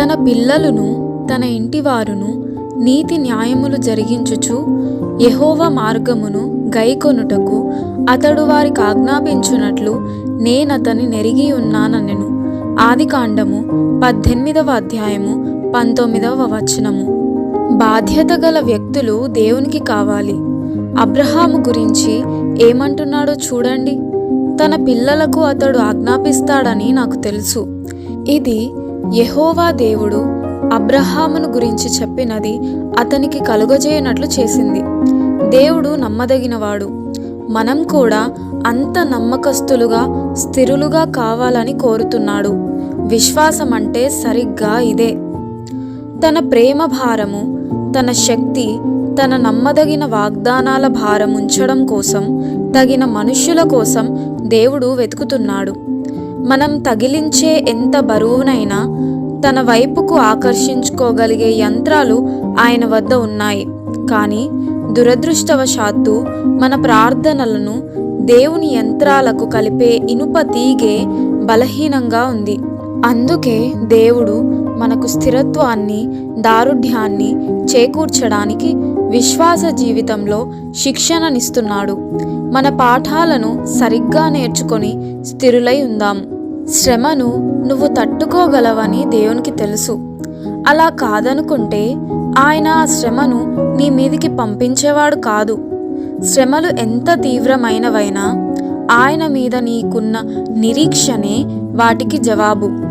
తన పిల్లలను తన ఇంటివారును నీతి న్యాయములు జరిగించుచు యహోవ మార్గమును గైకొనుటకు అతడు వారికి ఆజ్ఞాపించున్నట్లు నేనతని నెరిగి ఉన్నాననెను. ఆదికాండము పద్దెనిమిదవ అధ్యాయము పంతొమ్మిదవ వచనము. బాధ్యత గల వ్యక్తులు దేవునికి కావాలి. అబ్రహాము గురించి ఏమంటున్నాడో చూడండి. తన పిల్లలకు అతడు ఆజ్ఞాపిస్తాడని నాకు తెలుసు. ఇది యహోవా దేవుడు అబ్రహామును గురించి చెప్పినది అతనికి కలుగజేయనట్లు చేసింది. దేవుడు నమ్మదగినవాడు. మనం కూడా అంత నమ్మకస్తులుగా స్థిరులుగా కావాలని కోరుతున్నాడు. విశ్వాసం అంటే సరిగ్గా ఇదే. తన ప్రేమ భారము తన శక్తి తన నమ్మదగిన వాగ్దానాల భారం ఉంచడం కోసం తగిన మనుష్యుల కోసం దేవుడు వెతుకుతున్నాడు. మనం తగిలించే ఎంత బరువునైనా తన వైపుకు ఆకర్షించుకోగలిగే యంత్రాలు ఆయన వద్ద ఉన్నాయి. కానీ దురదృష్టవశాత్తు మన ప్రార్థనలను దేవుని యంత్రాలకు కలిపే ఇనుప తీగే బలహీనంగా ఉంది. అందుకే దేవుడు మనకు స్థిరత్వాన్ని దారుఢ్యాన్ని చేకూర్చడానికి విశ్వాస జీవితంలో శిక్షణనిస్తున్నాడు. మన పాఠాలను సరిగ్గా నేర్చుకొని స్థిరులై ఉందాం. శ్రమను నువ్వు తట్టుకోగలవని దేవునికి తెలుసు. అలా కాదనుకుంటే ఆయన ఆ శ్రమను నీ మీదికి పంపించేవాడు కాదు. శ్రమలు ఎంత తీవ్రమైనవైనా ఆయన మీద నీకున్న నిరీక్షనే వాటికి జవాబు.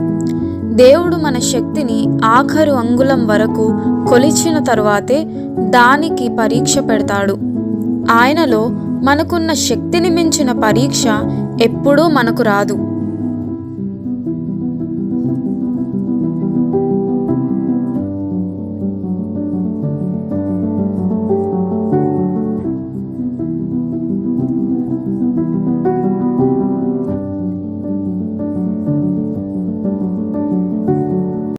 దేవుడు మన శక్తిని ఆఖరు అంగుళం వరకు కొలిచిన తరువాతే దానికి పరీక్ష పెడతాడు. ఆయనలో మనకున్న శక్తిని మించిన పరీక్ష ఎప్పుడూ మనకు రాదు.